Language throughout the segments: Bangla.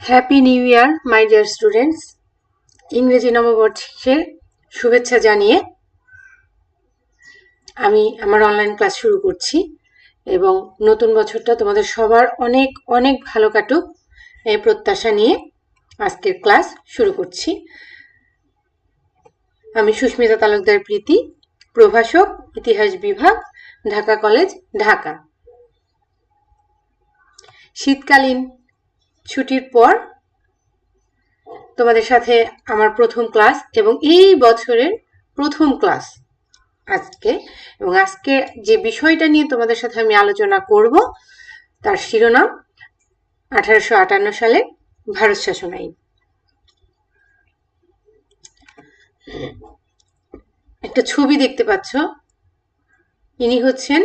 Happy new year my dear students ইংরেজি নববর্ষের শুভেচ্ছা জানিয়ে আমি আমার অনলাইন ক্লাস শুরু করছি এবং নতুন বছরটা তোমাদের সবার অনেক অনেক ভালো কাটুক এই প্রত্যাশা নিয়ে আজকের ক্লাস শুরু করছি। আমি সুস্মিতা তালুকদার প্রীতি, প্রভাষক, ইতিহাস বিভাগ, ঢাকা কলেজ, ঢাকা। শীতকালীন ছুটির পর তোমাদের সাথে আমার প্রথম ক্লাস এবং এই বছরের প্রথম ক্লাস আজকে। এবং আজকে যে বিষয়টা নিয়ে তোমাদের সাথে আমি আলোচনা করব, তার শিরোনাম আঠারোশো আটান্ন সালে ভারত শাসন আইন। একটা ছবি দেখতে পাচ্ছ। ইনি হচ্ছেন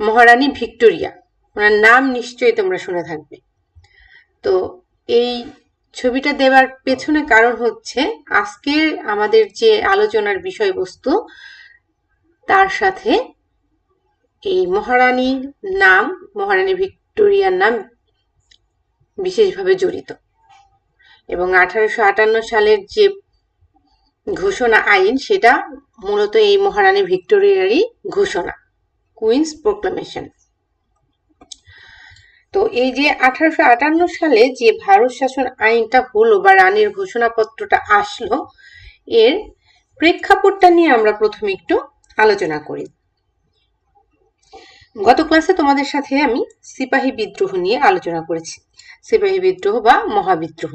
মহারানী ভিক্টোরিয়া। ওনার নাম নিশ্চয়ই তোমরা শুনে থাকবে। তো এই ছবিটা দেওয়ার পেছনে কারণ হচ্ছে আজকের আমাদের যে আলোচনার বিষয়বস্তু, তার সাথে এই মহারানীর নাম, মহারানী ভিক্টোরিয়ার নাম বিশেষভাবে জড়িত। এবং আঠারোশো আটান্ন সালের যে ঘোষণা আইন, সেটা মূলত এই মহারানী ভিক্টোরিয়ারই ঘোষণা, কুইন্স প্রোক্লামেশন। তো এই যে আঠারোশো আটান্ন সালে যে ভারত শাসন আইনটা হলো বা রানীর ঘোষণাপত্রটা আসলো, এর প্রেক্ষাপটটা নিয়ে আমরা প্রথমে একটু আলোচনা করি। গত ক্লাসে তোমাদের সাথে আমি সিপাহী বিদ্রোহ নিয়ে আলোচনা করেছি। সিপাহী বিদ্রোহ বা মহাবিদ্রোহ।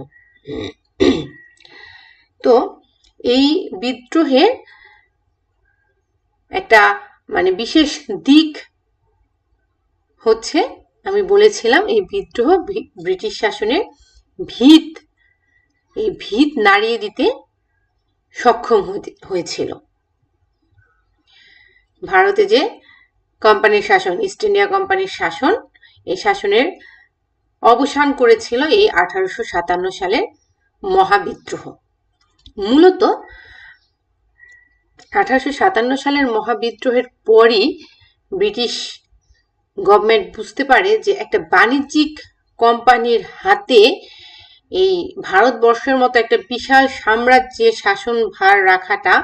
তো এই বিদ্রোহের একটা মানে বিশেষ দিক হচ্ছে আমি বলেছিলাম এই বিদ্রোহ ব্রিটিশ শাসনের ভিত, এই ভিত নাড়িয়ে দিতে সক্ষম হয়েছিল। ভারতে যে কোম্পানির শাসন ইস্ট ইন্ডিয়া কোম্পানির শাসন, এই শাসনের অবসান করেছিল এই আঠারোশো সাতান্ন সালের মহাবিদ্রোহ। মূলত আঠারোশো সাতান্ন সালের মহাবিদ্রোহের পরই ব্রিটিশ গভর্নমেন্ট বুঝতে পারে যে একটা বাণিজ্যিক কোম্পানির হাতে এই ভারতবর্ষের মতো একটা বিশাল সাম্রাজ্যের শাসন ভার রাখাটা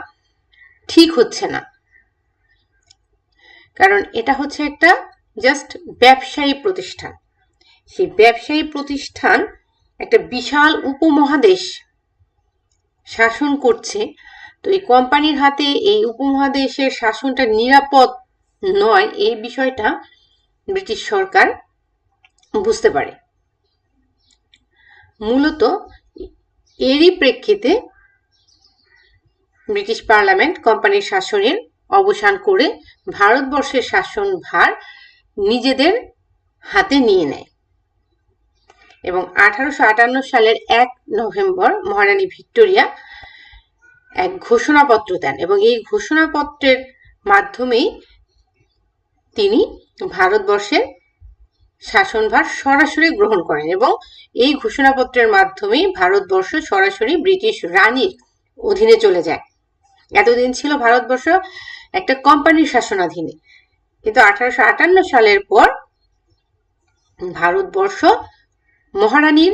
ঠিক হচ্ছে না। কারণ এটা হচ্ছে একটা জাস্ট ব্যবসায়ী প্রতিষ্ঠান। সেই ব্যবসায়ী প্রতিষ্ঠান একটা বিশাল উপমহাদেশ শাসন করছে। তো এই কোম্পানির হাতে এই উপমহাদেশের শাসনটা নিরাপদ নয়, এই বিষয়টা ব্রিটিশ সরকার বুঝতে পারে। মূলত এরই প্রেক্ষিতে ব্রিটিশ পার্লামেন্ট কোম্পানির শাসনের অবসান করে ভারতবর্ষের শাসন ভার নিজেদের হাতে নিয়ে নেয় এবং আঠারোশো আটান্ন সালের এক নভেম্বর মহারানী ভিক্টোরিয়া এক ঘোষণাপত্র দেন এবং এই ঘোষণাপত্রের মাধ্যমেই তিনি ভারতবর্ষের শাসনভার সরাসরি গ্রহণ করেন এবং এই ঘোষণাপত্রের মাধ্যমেই ভারতবর্ষ সরাসরি ব্রিটিশ রানীর অধীনে চলে যায়। এতদিন ছিল ভারতবর্ষ একটা কোম্পানির শাসনাধীনে। কিন্তু আঠারোশো আটান্ন সালের পর ভারতবর্ষ মহারানীর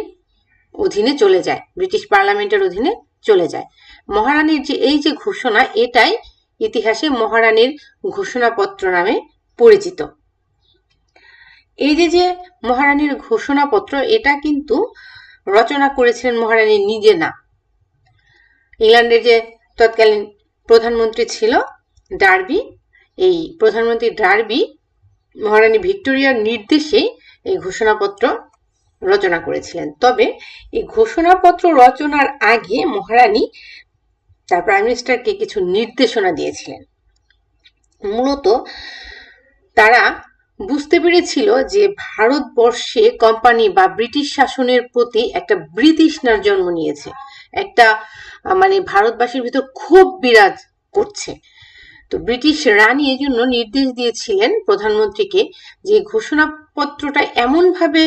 অধীনে চলে যায়, ব্রিটিশ পার্লামেন্টের অধীনে চলে যায়। মহারানীর যে এই যে ঘোষণা, এটাই ইতিহাসে মহারানীর ঘোষণাপত্র নামে পরিচিত। এই যে যে মহারানীর ঘোষণাপত্র, এটা কিন্তু রচনা করেছিলেন মহারানী নিজে না। ইংল্যান্ডের যে তৎকালীন প্রধানমন্ত্রী ছিল ডার্বি, এই প্রধানমন্ত্রী ডার্বি মহারানী ভিক্টোরিয়ার নির্দেশে এই ঘোষণাপত্র রচনা করেছিলেন। তবে এই ঘোষণাপত্র রচনার আগে মহারানী তার প্রাইম মিনিস্টারকে কিছু নির্দেশনা দিয়েছিলেন। মূলত তারা বুঝতে পেরেছিল যে ভারতবর্ষে কোম্পানি বা ব্রিটিশ শাসনের প্রতি একটা ব্রিটিশনার জন্ম নিয়েছে। একটা মানে ভারতবাসীর ভিতর খুব বিরাজ করছে। তো ব্রিটিশ রানী এই জন্য নির্দেশ দিয়েছিলেন প্রধানমন্ত্রীকে যে ঘোষণাপত্রটা এমনভাবে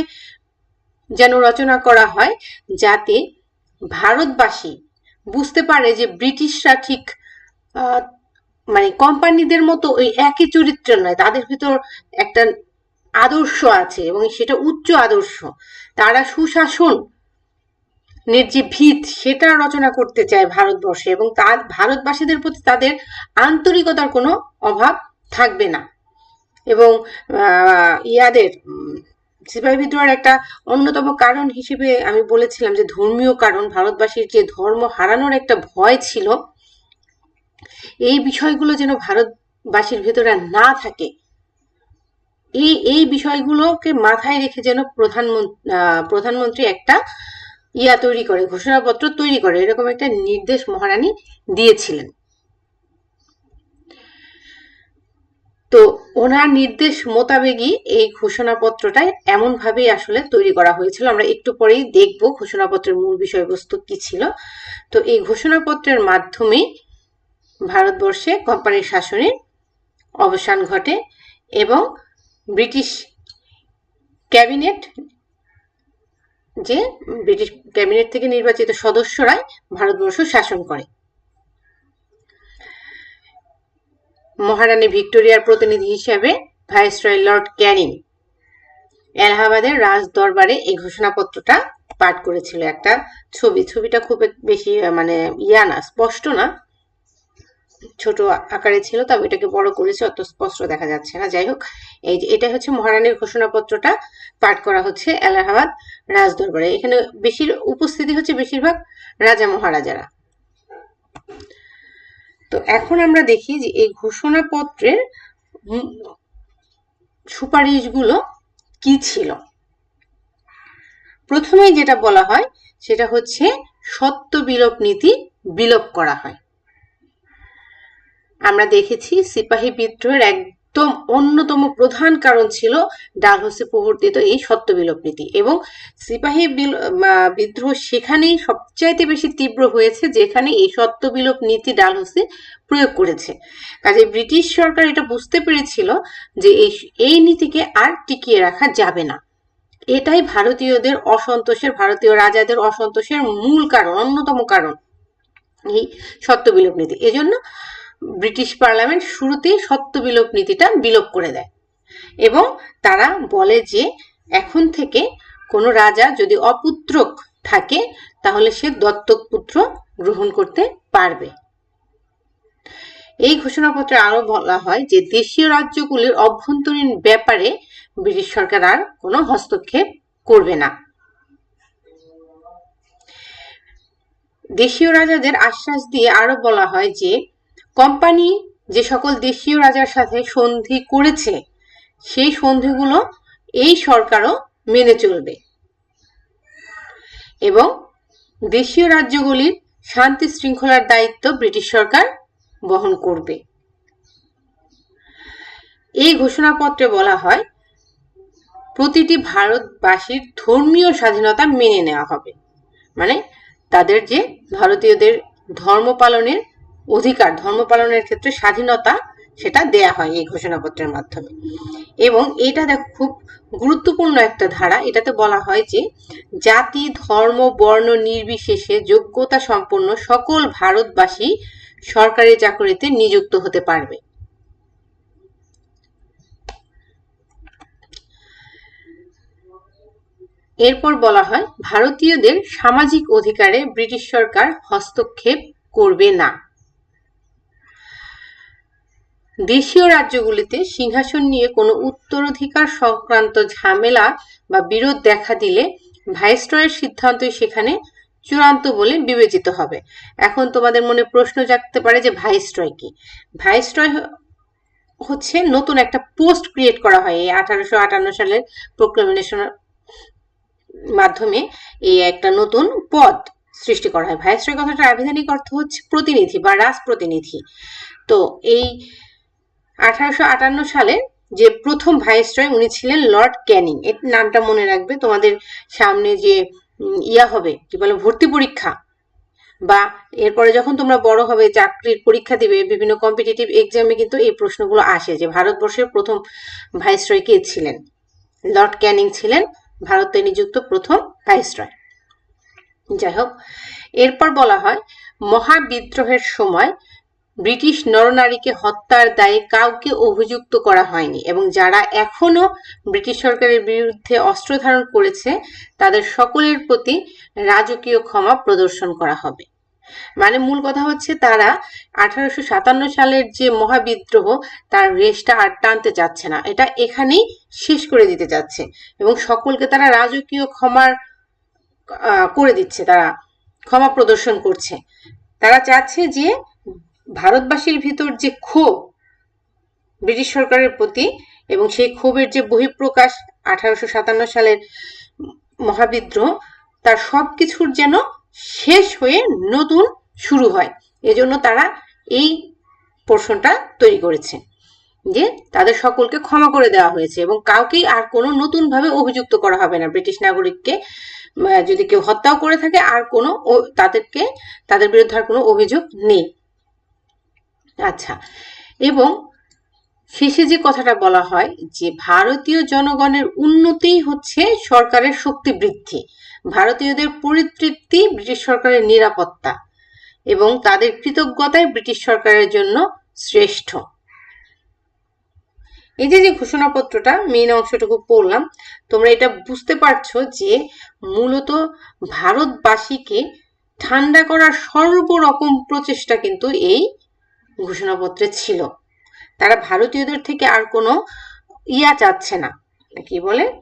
যেন রচনা করা হয় যাতে ভারতবাসী বুঝতে পারে যে ব্রিটিশরা ঠিক মানে কোম্পানিদের মতো ওই একই চরিত্র নয়, তাদের ভিতর একটা আদর্শ আছে এবং সেটা উচ্চ আদর্শ। তারা সুশাসন নের যে ভিত সেটা রচনা করতে চায় ভারতবর্ষে এবং তার ভারতবাসীদের প্রতি তাদের আন্তরিকতার কোনো অভাব থাকবে না। এবং ইয়াদের সিপাহী বিদ্রোহের একটা অন্যতম কারণ হিসেবে আমি বলেছিলাম যে ধর্মীয় কারণ, ভারতবাসীর যে ধর্ম হারানোর একটা ভয় ছিল এই বিষয়গুলো যেন ভারতবাসীর ভেতরে না থাকে। এই এই বিষয়গুলোকে মাথায় রেখে যেন প্রধানমন্ত্রী প্রধানমন্ত্রী একটা ইয়া তৈরি করে, ঘোষণাপত্র তৈরি করে, এরকম একটা নির্দেশ মহারানী দিয়েছিলেন। তো ওনার নির্দেশ মোতাবেকই এই ঘোষণাপত্রটা এমন ভাবেই আসলে তৈরি করা হয়েছিল। আমরা একটু পরেই দেখব ঘোষণাপত্রের মূল বিষয়বস্তু কি ছিল। তো এই ঘোষণাপত্রের মাধ্যমেই ভারতবর্ষে কোম্পানির শাসনের অবসান ঘটে এবং ব্রিটিশ ক্যাবিনেট যে ব্রিটিশ ক্যাবিনেট থেকে নির্বাচিত সদস্যরাই ভারতবর্ষ শাসন করে। মহারানী ভিক্টোরিয়ার প্রতিনিধি হিসেবে ভাইসরয় লর্ড ক্যানিং এলাহাবাদের রাজ দরবারে এই ঘোষণাপত্রটা পাঠ করেছিল। একটা ছবি, ছবিটা খুব বেশি মানে ইয়া না, স্পষ্ট না ছোট আকারে ছিল, তবে এটাকে বড় করেছে, অত স্পষ্ট দেখা যাচ্ছে না। যাই হোক, এই যে এটা হচ্ছে মহারানীর ঘোষণাপত্রটা পাঠ করা হচ্ছে এলাহাবাদ রাজদরবারে। এখানে বেশির উপস্থিতি হচ্ছে বেশিরভাগ রাজা মহারাজারা। তো এখন আমরা দেখি যে এই ঘোষণাপত্রের সুপারিশগুলো কি ছিল। প্রথমেই যেটা বলা হয়, সেটা হচ্ছে সত্য বিলোপ নীতি বিলোপ করা হয়। আমরা দেখেছি সিপাহী বিদ্রোহের একদম অন্যতম প্রধান কারণ ছিল ডালহৌসি প্রবর্তিত এই সত্য বিলোপ নীতি এবং সিপাহী বিদ্রোহ সেখানেই সবচাইতে বেশি তীব্র হয়েছে, যেখানে এই সত্য বিলোপ নীতি ডালহৌসি প্রয়োগ করেছে। কাজে ব্রিটিশ সরকার এটা বুঝতে পেরেছিল যে এই এই নীতিকে আর টিকিয়ে রাখা যাবে না। এটাই ভারতীয়দের অসন্তোষের, ভারতীয় রাজাদের অসন্তোষের মূল কারণ, অন্যতম কারণ এই সত্য বিলোপ নীতি। এজন্য ব্রিটিশ পার্লামেন্ট শুরুতেই সত্য বিলোপ নীতিটা বিলোপ করে দেয়। এবং তারা বলে যে, এখন থেকে কোনো রাজা যদি অপুত্রক থাকে, তাহলে সে দত্তক পুত্র গ্রহণ করতে পারবে। এই ঘোষণাপত্রে আরও বলা হয় যে, দেশীয় রাজ্যগুলির অভ্যন্তরীণ ব্যাপারে ব্রিটিশ সরকার আর কোনো হস্তক্ষেপ করবে না। দেশীয় রাজাদের আশ্বাস দিয়ে আরও বলা হয় যে কোম্পানি যে সকল দেশীয় রাজার সাথে সন্ধি করেছে, সেই সন্ধিগুলো এই সরকারও মেনে চলবে। এবং দেশীয় রাজ্যগুলির শান্তি শৃঙ্খলার দায়িত্ব ব্রিটিশ সরকার বহন করবে। এই ঘোষণাপত্রে বলা হয়, প্রতিটি ভারতবাসীর ধর্মীয় স্বাধীনতা মেনে নেওয়া হবে। মানে তাদের যে ভারতীয়দের ধর্ম পালনের অধিকার, ধর্ম পালনের ক্ষেত্রে স্বাধীনতা সেটা দেয়া হয় এই ঘোষণাপত্রের মাধ্যমে। এবং এটা দেখো খুব গুরুত্বপূর্ণ একটা ধারা। এটাতে বলা হয় যে, জাতি, ধর্ম, বর্ণ নির্বিশেষে যোগ্যতা সম্পন্ন সকল ভারতবাসী সরকারি চাকরিতে নিযুক্ত হতে পারবে। এরপর বলা হয়, ভারতীয়দের সামাজিক অধিকারে ব্রিটিশ সরকার হস্তক্ষেপ করবে না। দেশীয় রাজ্যগুলিতে সিংহাসন নিয়ে কোনো উত্তরাধিকার সংক্রান্ত ঝামেলা বা বিরোধ দেখা দিলে ভাইসরয়ের সিদ্ধান্তই সেখানে চূড়ান্ত বলে বিবেচিত হবে। এখন তোমাদের মনে প্রশ্ন জাগতে পারে যে ভাইসরয় কি? ভাইসরয় হচ্ছে নতুন একটা পোস্ট ক্রিয়েট করা হয়। এই আঠারোশো আটান্ন সালের প্রোক্লামিনেশনের মাধ্যমে এই একটা নতুন পদ সৃষ্টি করা হয়। ভাইসরয় কথাটার আবিধানিক অর্থ হচ্ছে প্রতিনিধি বা রাজপ্রতিনিধি। তো এই আঠারোশো আটান্ন সালে যে প্রথম ভাইসরয় উনি ছিলেন লর্ড ক্যানিং। এর নামটা মনে রাখবে, তোমাদের সামনে যে ইয়া হবে, কি বলে, ভর্তি পরীক্ষা। বা এরপরে যখন তোমরা বড় হবে, চাকরির পরীক্ষা দিবে, বিভিন্ন কম্পিটিটিভ এক্সামে কিন্তু এই প্রশ্নগুলো আসে যে ভারতবর্ষের প্রথম ভাইসরয় কে ছিলেন? লর্ড ক্যানিং ছিলেন ভারতে নিযুক্ত প্রথম ভাইসরয়। যাই হোক, এরপর বলা হয়, মহাবিদ্রোহের সময় ব্রিটিশ নরনারীকে হত্যার দায়ে কাউকে অভিযুক্ত করা হয়নি এবং যারা এখনও ব্রিটিশ সরকারের বিরুদ্ধে অস্ত্র ধারণ করেছে, তাদের সকলের প্রতি রাজকীয় ক্ষমা প্রদর্শন করা হবে। মানে মূল কথা হচ্ছে তারা আঠারোশো সাতান্ন সালের যে মহাবিদ্রোহ, তার রেশটা আর টানতে চাচ্ছে না। এটা এখানেই শেষ করে দিতে যাচ্ছে এবং সকলকে তারা রাজকীয় ক্ষমার করে দিচ্ছে, তারা ক্ষমা প্রদর্শন করছে। তারা চাচ্ছে যে ভারতবাসীর ভিতর যে ক্ষোভ ব্রিটিশ সরকারের প্রতি এবং সেই ক্ষোভের যে বহিঃপ্রকাশ আঠারোশো সাতান্ন সালের মহাবিদ্রোহ, তার সবকিছুর যেন শেষ হয়ে নতুন শুরু হয়। এজন্য তারা এই পোর্শনটা তৈরি করেছে যে তাদের সকলকে ক্ষমা করে দেওয়া হয়েছে এবং কাউকেই আর কোনো নতুনভাবে অভিযুক্ত করা হবে না। ব্রিটিশ নাগরিককে যদি কেউ হত্যাও করে থাকে, আর কোনো তাদেরকে, তাদের বিরুদ্ধে আর কোনো অভিযোগ নেই। আচ্ছা এবং শেষে যে কথাটা বলা হয় যে ভারতীয় জনগণের উন্নতিই হচ্ছে সরকারের শক্তি বৃদ্ধি, ভারতীয়দের পরিতৃপ্তি ব্রিটিশ সরকারের নিরাপত্তা এবং তাদের কৃতজ্ঞতাই ব্রিটিশ সরকারের জন্য শ্রেষ্ঠ। এই যে যে ঘোষণাপত্রটা মেন অংশটুকু পড়লাম, তোমরা এটা বুঝতে পারছ যে মূলত ভারতবাসীকে ঠান্ডা করার সর্বরকম প্রচেষ্টা কিন্তু এই ঘোষণাপত্রে ছিল। তারা ভারতীয়দের থেকে আর কোনো ইয়া চাচ্ছে না। কি বলে?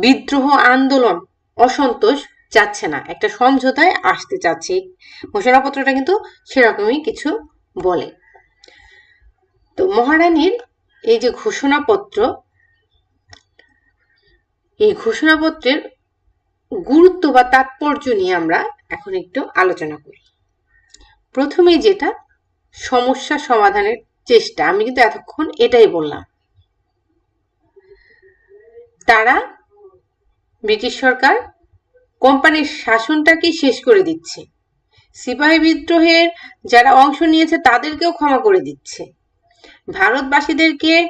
বিদ্রোহ আন্দোলন অসন্তোষ চাচ্ছে না। একটা সমঝোতায় আসতে চাচ্ছে। ঘোষণাপত্রটা কিন্তু সেরকমই কিছু বলে। তো মহারানীর এই যে ঘোষণাপত্র, এই ঘোষণাপত্রের গুরুত্ব বা তাৎপর্য নিয়ে আমরা এখন একটু আলোচনা করি। প্রথমে যেটা সমস্যা সমাধানের চেষ্টা। আমি কিন্তু এতক্ষণ এটাই বললাম। তারা ব্রিটিশ সরকার কোম্পানির শাসনটাকে শেষ করে দিচ্ছে। সিপাহী বিদ্রোহের যারা অংশ নিয়েছে তাদেরকেও ক্ষমা করে দিচ্ছে। ভারতবাসীদেরকে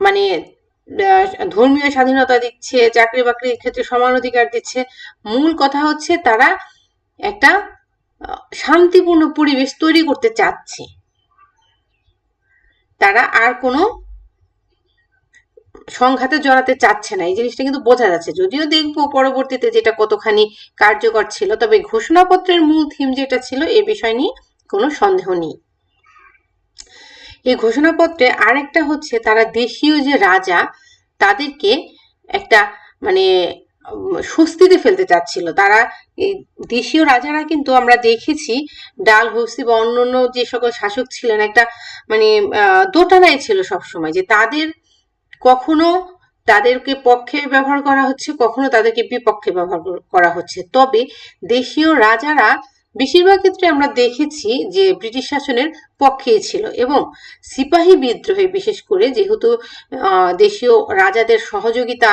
মানে ধর্মীয় স্বাধীনতা দিচ্ছে চাকরি বাকরির ক্ষেত্রে সমান অধিকার দিচ্ছে। মূল কথা হচ্ছে তারা একটা শান্তিপূর্ণ পরিবেশ তৈরি করতে চাচ্ছে। তারা আর কোনো সংঘাতে জড়াতে চাচ্ছে না। এই জিনিসটা কিন্তু বোঝা যাচ্ছে। যদিও দেখব পরবর্তীতে যেটা কতখানি কার্যকর ছিল, তবে ঘোষণাপত্রের মূল থিম যেটা ছিল, এ বিষয় নিয়ে কোনো সন্দেহ নেই। এই ঘোষণাপত্রে আরেকটা হচ্ছে, তারা দেশীয় যে রাজা, তাদেরকে একটা মানে স্বস্তিতে ফেলতে চাচ্ছিল। তারা এই দেশীয় রাজারা কিন্তু আমরা দেখেছি, ডাল হৌসি বা অন্যান্য যে সকল শাসক ছিলেন, একটা মানে দোটানায় ছিল সবসময় যে তাদের কখনো তাদেরকে পক্ষে ব্যবহার করা হচ্ছে, কখনো তাদেরকে বিপক্ষে ব্যবহার করা হচ্ছে। তবে দেশীয় রাজারা বেশিরভাগ ক্ষেত্রে আমরা দেখেছি যে ব্রিটিশ শাসনের পক্ষেই ছিল এবং সিপাহী বিদ্রোহে বিশেষ করে যেহেতু দেশীয় রাজাদের সহযোগিতা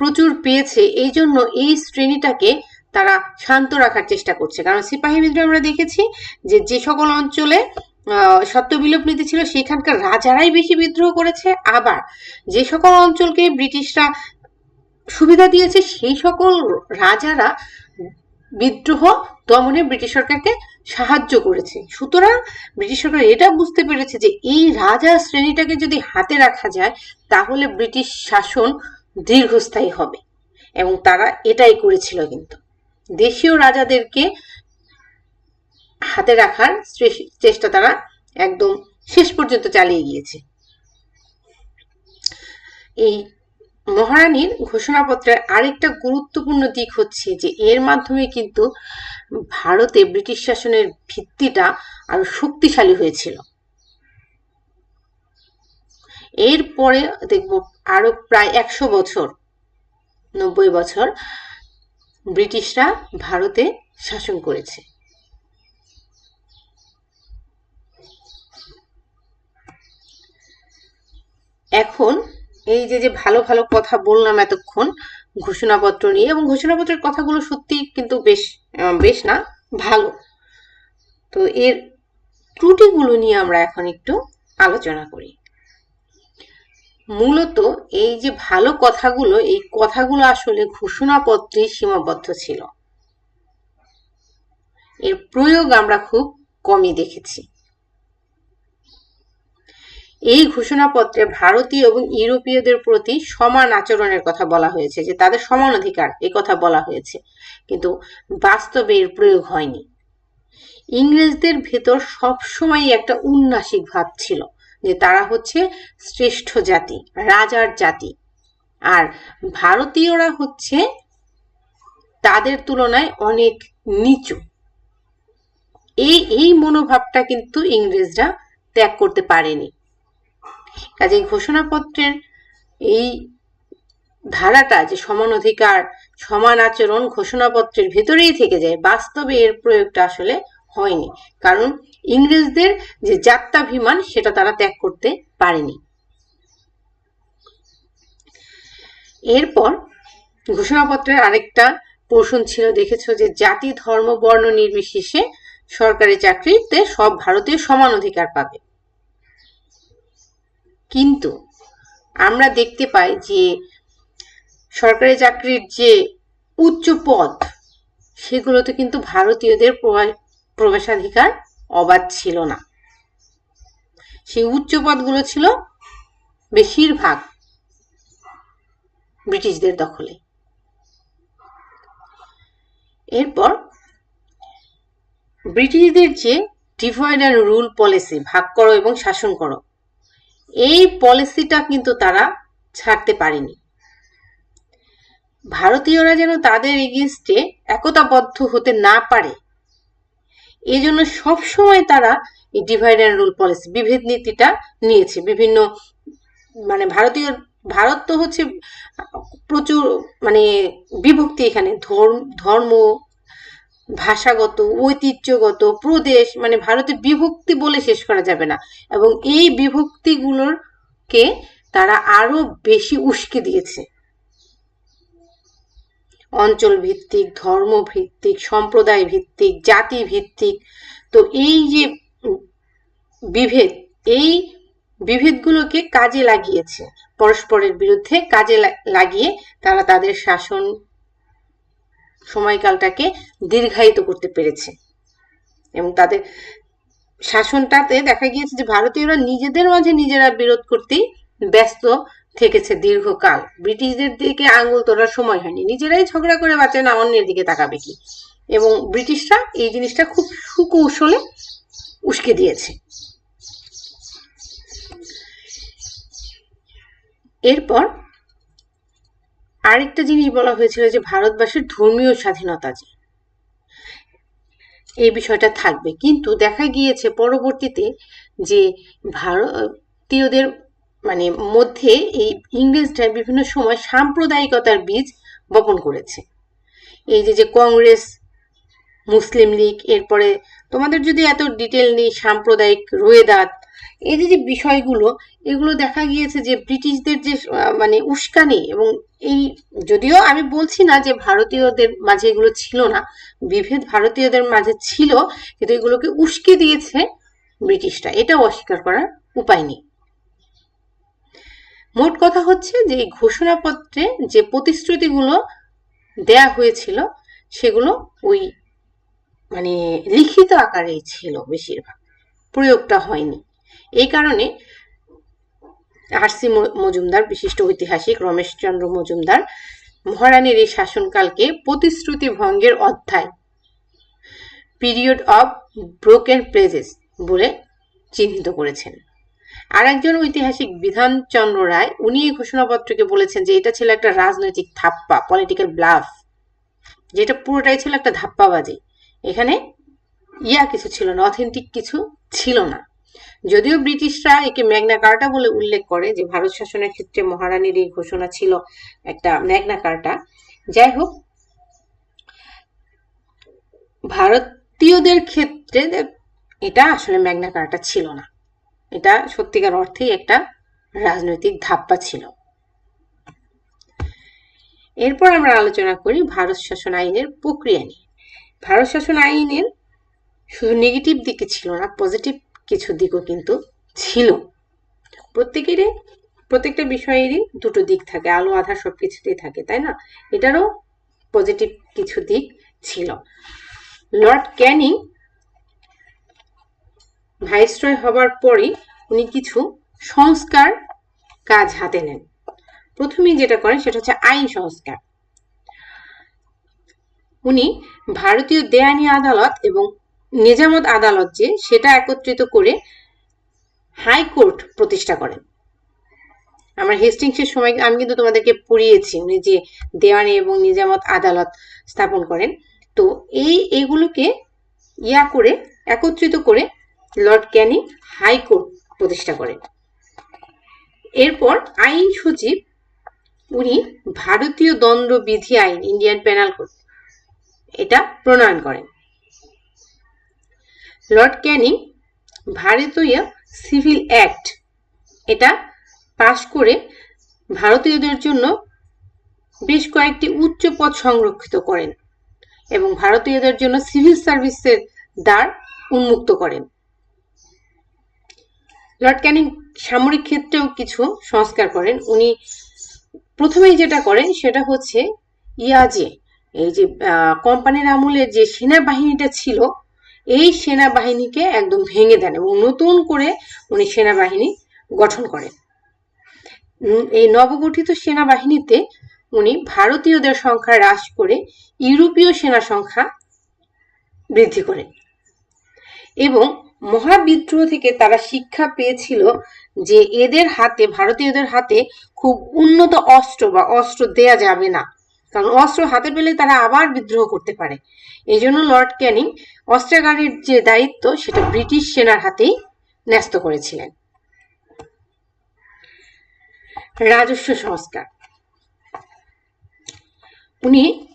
প্রচুর পেয়েছে এই জন্য এই শ্রেণীটাকে তারা শান্ত রাখার চেষ্টা করছে। কারণ সিপাহী বিদ্রোহে আমরা দেখেছি যে যে সকল অঞ্চলে সত্য বিলোপ নীতি ছিল, সেখানকার রাজারাই বেশি বিদ্রোহ করেছে। আবার যে সকল অঞ্চলকে ব্রিটিশরা সুবিধা দিয়েছে, সেই সকল রাজারা বিদ্রোহ দমনে ব্রিটিশ সরকারকে সাহায্য করেছে। সুতরাং ব্রিটিশ সরকার এটা বুঝতে পেরেছে যে, এই রাজা শ্রেণীটাকে যদি হাতে রাখা যায়, তাহলে ব্রিটিশ শাসন দীর্ঘস্থায়ী হবে। এবং তারা এটাই করেছিল কিন্তু। দেশীয় রাজাদেরকে হাতে রাখার চেষ্টা তারা একদম শেষ পর্যন্ত চালিয়ে গিয়েছে। এই মহারানীর ঘোষণাপত্রের আরেকটা গুরুত্বপূর্ণ দিক হচ্ছে যে, এর মাধ্যমে কিন্তু ভারতে ব্রিটিশ শাসনের ভিত্তিটা আরও শক্তিশালী হয়েছিল। এরপরে দেখব আরও প্রায় একশো বছর, নব্বই বছর ব্রিটিশরা ভারতে শাসন করেছে। এখন এই যে যে ভালো ভালো কথা বললাম এতক্ষণ, ঘোষণাপত্র নিয়ে, এবং ঘোষণাপত্রের কথাগুলো সত্যি কিন্তু বেশ বেশ না, ভালো। তো এর ত্রুটিগুলো নিয়ে আমরা এখন একটু আলোচনা করি। মূলত এই যে ভালো কথাগুলো, এই কথাগুলো আসলে ঘোষণাপত্রে সীমাবদ্ধ ছিল। এর প্রয়োগ আমরা খুব কমই দেখেছি। এই ঘোষণাপত্রে ভারতীয় এবং ইউরোপীয়দের প্রতি সমান আচরণের কথা বলা হয়েছে, যে তাদের সমান অধিকার, এ কথা বলা হয়েছে। কিন্তু বাস্তবে এর প্রয়োগ হয়নি। ইংরেজদের ভেতর সবসময় একটা উন্নাসিক ভাব ছিল। যে তারা হচ্ছে শ্রেষ্ঠ জাতি, রাজার জাতি। আর ভারতীয়রা হচ্ছে তাদের তুলনায় অনেক নিচু। এই এই মনোভাবটা কিন্তু ইংরেজরা ত্যাগ করতে পারেনি। কাজে ঘোষণাপত্রের এই ধারাটা যে সমান অধিকার, সমান আচরণ ঘোষণাপত্রের ভেতরেই থেকে যায়, বাস্তবে এর প্রয়োগটা আসলে হয়নি। কারণ ইংরেজদের যে যাত্রাভিমান, সেটা তারা ত্যাগ করতে পারেনি। এরপর ঘোষণাপত্রের আরেকটা পোর্শন ছিল, দেখেছ যে জাতি, ধর্ম, বর্ণ নির্বিশেষে সরকারি চাকরিতে সব ভারতীয় সমান অধিকার পাবে। কিন্তু আমরা দেখতে পাই যে সরকারি চাকরির যে উচ্চ পদ, সেগুলোতে কিন্তু ভারতীয়দের প্রবেশাধিকার অবাধ ছিল না। সেই উচ্চ পদগুলো ছিল বেশিরভাগ ব্রিটিশদের দখলে। এরপর ব্রিটিশদের যে ডিভাইড অ্যান্ড রুল পলিসি ভাগ করো এবং শাসন করো, এই পলিসিটা কিন্তু তারা ছাড়তে পারেনি। ভারতীয়রা যেন তাদের এগেনস্টে একতাবদ্ধ হতে না পারে এই জন্য সবসময় তারা এই ডিভাইড অ্যান্ড রুল পলিসি বিভেদ নীতিটা নিয়েছে। বিভিন্ন মানে ভারতীয়, ভারত তো হচ্ছে প্রচুর মানে বিভক্তি এখানে। ধর্ম ধর্ম, ভাষাগত, ঐতিহ্যগত, প্রদেশ মানে ভারতের বিভক্তি বলে শেষ করা যাবে না। এবং এই বিভক্তিগুলোকে তারা আরও বেশি উস্কে দিয়েছে। অঞ্চল ভিত্তিক ধর্ম ভিত্তিক সম্প্রদায় ভিত্তিক জাতি ভিত্তিক তো এই যে বিভেদ, এই বিভেদগুলোকে কাজে লাগিয়েছে, পরস্পরের বিরুদ্ধে কাজে লাগিয়ে তারা তাদের শাসন সময়কালটাকে দীর্ঘায়িত করতে পেরেছে। এবং তাদের শাসনটাতে দেখা গিয়েছে যে ভারতীয়রা নিজেদের মাঝে নিজেরা বিরোধ করতেই ব্যস্ত থেকেছে দীর্ঘকাল। ব্রিটিশদের দিকে আঙুল তোলার সময় হয়নি। নিজেরাই ঝগড়া করে বাঁচে না, অন্যের দিকে তাকাবে কি? এবং ব্রিটিশরা এই জিনিসটা খুব সুকৌশলে উস্কে দিয়েছে। এরপর আরেকটা জিনিস বলা হয়েছিল যে ভারতবাসীর ধর্মীয় স্বাধীনতা যে, এই বিষয়টা থাকবে। কিন্তু দেখা গিয়েছে পরবর্তীতে যে ভারতীয়দের মানে মধ্যে এই ইংরেজরা বিভিন্ন সময় সাম্প্রদায়িকতার বীজ বপন করেছে। এই যে যে কংগ্রেস, মুসলিম লীগ, এরপরে তোমাদের যদি এত ডিটেল নেই, সাম্প্রদায়িক রোয়েদাত এই যে যে বিষয়গুলো, এগুলো দেখা গিয়েছে যে ব্রিটিশদের যে মানে উস্কানি এবং এই যদিও আমি বলছি না যে ভারতীয়দের মাঝে এগুলো ছিল না, বিভেদ ভারতীয়দের মাঝে ছিল, কিন্তু এগুলোকে উস্কে দিয়েছে ব্রিটিশরা। এটাও অস্বীকার করার উপায় নেই। মোট কথা হচ্ছে যে এই ঘোষণাপত্রে যে প্রতিশ্রুতিগুলো দেয়া হয়েছিল, সেগুলো ওই মানে লিখিত আকারেই ছিল বেশিরভাগ। প্রয়োগটা হয়নি। এই কারণে আরসি মজুমদার, বিশিষ্ট ঐতিহাসিক রমেশচন্দ্র মজুমদার, মহারানীর এই শাসনকালকে প্রতিশ্রুতি ভঙ্গের অধ্যায়, পিরিয়ড অব ব্রোকেন প্লেজেস বলে চিহ্নিত করেছেন। আর একজন ঐতিহাসিক বিধানচন্দ্র রায়, উনি এই ঘোষণাপত্রকে বলেছেন যে এটা ছিল একটা রাজনৈতিক ধাপ্পা পলিটিক্যাল ব্লাফ যেটা পুরোটাই ছিল একটা ধাপ্পাবাজি। এখানে ইয়া কিছু ছিল না অথেন্টিক কিছু ছিল না। যদিও ব্রিটিশরা একে ম্যাগনা কার্টা বলে উল্লেখ করে যে ভারত শাসনের ক্ষেত্রে মহারানীর এই ঘোষণা ছিল একটা ম্যাগনা কার্টা। যাই হোক, ভারতীয়দের ক্ষেত্রে এটা আসলে ম্যাগনা কার্টা ছিল না। এটা সত্যিকার অর্থেই একটা রাজনৈতিক ধাপ্পা ছিল। এরপর আমরা আলোচনা করি ভারত শাসন আইনের প্রক্রিয়া নিয়ে। ভারত শাসন আইনের শুধু নেগেটিভ দিকে ছিল না পজিটিভ কিছু দিকও কিন্তু ছিল। প্রত্যেকেরই, প্রত্যেকটা বিষয়েরই দুটো দিক থাকে, আলো আধা সব কিছুতেই থাকে, তাই না? এটারও পজিটিভ কিছু দিক ছিল। লর্ড ক্যানিং ভাইসরয় হবার পরই উনি কিছু সংস্কার কাজ হাতে নেন। প্রথমে যেটা করেন সেটা হচ্ছে আইন সংস্কার। উনি ভারতীয় দেয়ানি আদালত এবং নিজামত আদালত যে সেটা একত্রিত করে হাইকোর্ট প্রতিষ্ঠা করেন। আমার হেস্টিংসের সময় আমি কিন্তু তোমাদেরকে পড়িয়েছি উনি যে দেওয়ানি এবং নিজামত আদালত স্থাপন করেন। তো এই এগুলোকে ইয়া করে একত্রিত করে লর্ড ক্যানিং হাইকোর্ট প্রতিষ্ঠা করেন। এরপর আইন সচিব, উনি ভারতীয় দণ্ডবিধি আইন, ইন্ডিয়ান পেনাল কোড, এটা প্রণয়ন করেন। লর্ড ক্যানিং ভারতীয় সিভিল অ্যাক্ট, এটা পাশ করে ভারতীয়দের জন্য বেশ কয়েকটি উচ্চ পদ সংরক্ষিত করেন এবং ভারতীয়দের জন্য সিভিল সার্ভিসের দ্বার উন্মুক্ত করেন। লর্ড ক্যানিং সামরিক ক্ষেত্রেও কিছু সংস্কার করেন। উনি প্রথমেই যেটা করেন সেটা হচ্ছে ইয়াজে, এই যে কোম্পানির আমলের যে সেনাবাহিনীটা ছিল, এই সেনাবাহিনীকে একদম ভেঙে দেন এবং নতুন করে উনি সেনাবাহিনী গঠন করেন। এই নবগঠিত সেনাবাহিনীতে উনি ভারতীয়দের সংখ্যা হ্রাস করে ইউরোপীয় সেনা সংখ্যা বৃদ্ধি করেন এবং মহাবিদ্রোহ থেকে তারা শিক্ষা পেয়েছিল যে এদের হাতে, ভারতীয়দের হাতে খুব উন্নত অস্ত্র বা অস্ত্র দেয়া যাবে না। কারণ অস্ত্র হাতে পেলে তারা আবার বিদ্রোহ করতে পারে। এই জন্য লর্ড ক্যানিং অস্ত্রাগারের যে দায়িত্ব, সেটা ব্রিটিশ সেনার হাতেই ন্যস্ত করেছিলেন। রাজস্ব সংস্কার। উনি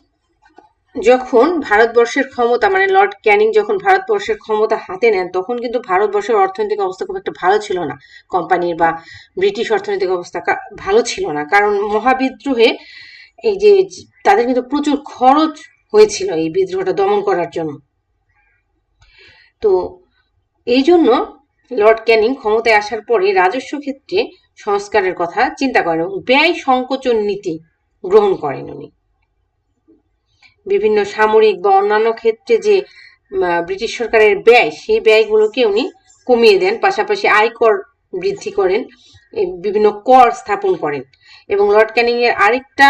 যখন ভারতবর্ষের ক্ষমতা মানে লর্ড ক্যানিং যখন ভারতবর্ষের ক্ষমতা হাতে নেন, তখন কিন্তু ভারতবর্ষের অর্থনৈতিক অবস্থা খুব একটা ভালো ছিল না। কোম্পানির বা ব্রিটিশ অর্থনৈতিক অবস্থা ভালো ছিল না। কারণ মহাবিদ্রোহে এই যে তাদের কিন্তু প্রচুর খরচ হয়েছিল এই বিদ্রোহটা দমন করার জন্য। তো এই জন্য লর্ড ক্যানিং ক্ষমতায় আসার পরে রাজস্ব ক্ষেত্রে সংস্কারের কথা চিন্তা করেন ব্যয় সংকোচন নীতি গ্রহণ করেন উনি। বিভিন্ন সামরিক বা অন্যান্য ক্ষেত্রে যে ব্রিটিশ সরকারের ব্যয়, সেই ব্যয়গুলোকে উনি কমিয়ে দেন, পাশাপাশি আয়কর বৃদ্ধি করেন বিভিন্ন কর স্থাপন করেন। এবং লর্ড ক্যানিং এর আরেকটা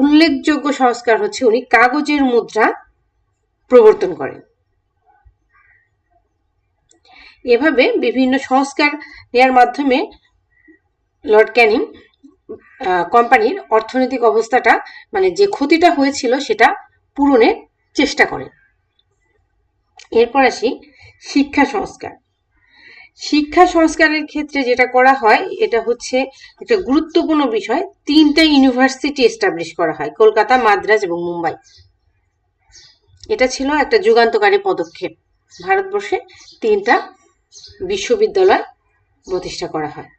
উল্লেখযোগ্য সংস্কার হচ্ছে উনি কাগজের মুদ্রা প্রবর্তন করেন। এভাবে বিভিন্ন সংস্কার নেওয়ার মাধ্যমে লর্ড ক্যানিং কোম্পানির অর্থনৈতিক অবস্থাটা মানে যে ক্ষতিটা হয়েছিল সেটা পূরণের চেষ্টা করেন। এরপর আসি শিক্ষা সংস্কার। শিক্ষা সংস্কারের ক্ষেত্রে যেটা করা হয়, এটা হচ্ছে একটা গুরুত্বপূর্ণ বিষয়। তিনটা ইউনিভার্সিটি এস্টাবলিশ করা হয়, কলকাতা, মাদ্রাজ এবং মুম্বাই। এটা ছিল একটা যুগান্তকারী পদক্ষেপ। ভারতবর্ষে তিনটা বিশ্ববিদ্যালয় প্রতিষ্ঠা করা হয়।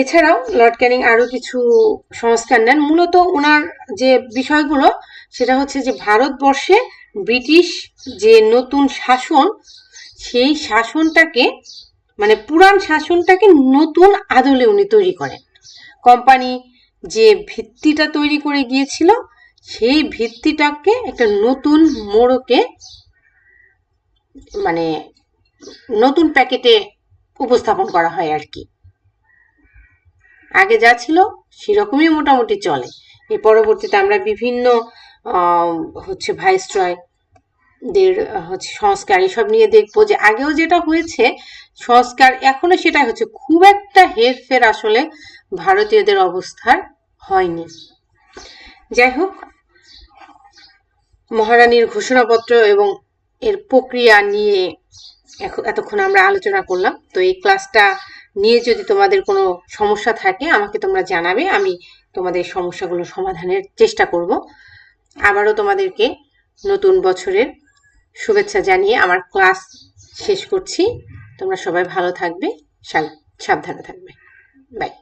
এছাড়াও লর্ড ক্যানিং আরও কিছু সংস্কার নেন। মূলত ওনার যে বিষয়গুলো, সেটা হচ্ছে যে ভারতবর্ষে ব্রিটিশ যে নতুন শাসন, সেই শাসনটাকে মানে পুরান শাসনটাকে নতুন আদলে উনি তৈরি করেন। কোম্পানি যে ভিত্তিটা তৈরি করে গিয়েছিল, সেই ভিত্তিটাকে একটা নতুন মোড়কে মানে নতুন প্যাকেটে উপস্থাপন করা হয় আর কি। আগে যা ছিল সেরকমই মোটামুটি চলে। এর পরবর্তীতে আমরা বিভিন্ন হচ্ছে ভাইস্রয় হচ্ছে সংস্কার এসব নিয়ে দেখব যে আগেও যেটা হয়েছে, সংস্কার এখনও সেটা হচ্ছে। খুব একটা হেরফের আসলে ভারতীয়দের অবস্থার হয়নি। যাই হোক, মহারানীর ঘোষণাপত্র এবং এর প্রক্রিয়া নিয়ে এতক্ষণ আমরা আলোচনা করলাম। তো এই ক্লাসটা নিয়ে যদি তোমাদের কোনো সমস্যা থাকে, আমাকে তোমরা জানাবে, আমি তোমাদের সমস্যাগুলো সমাধানের চেষ্টা করব। আবারও তোমাদেরকে নতুন বছরের শুভেচ্ছা জানিয়ে আমার ক্লাস শেষ করছি। তোমরা সবাই ভালো থাকবে সাবধানে থাকবে। বাই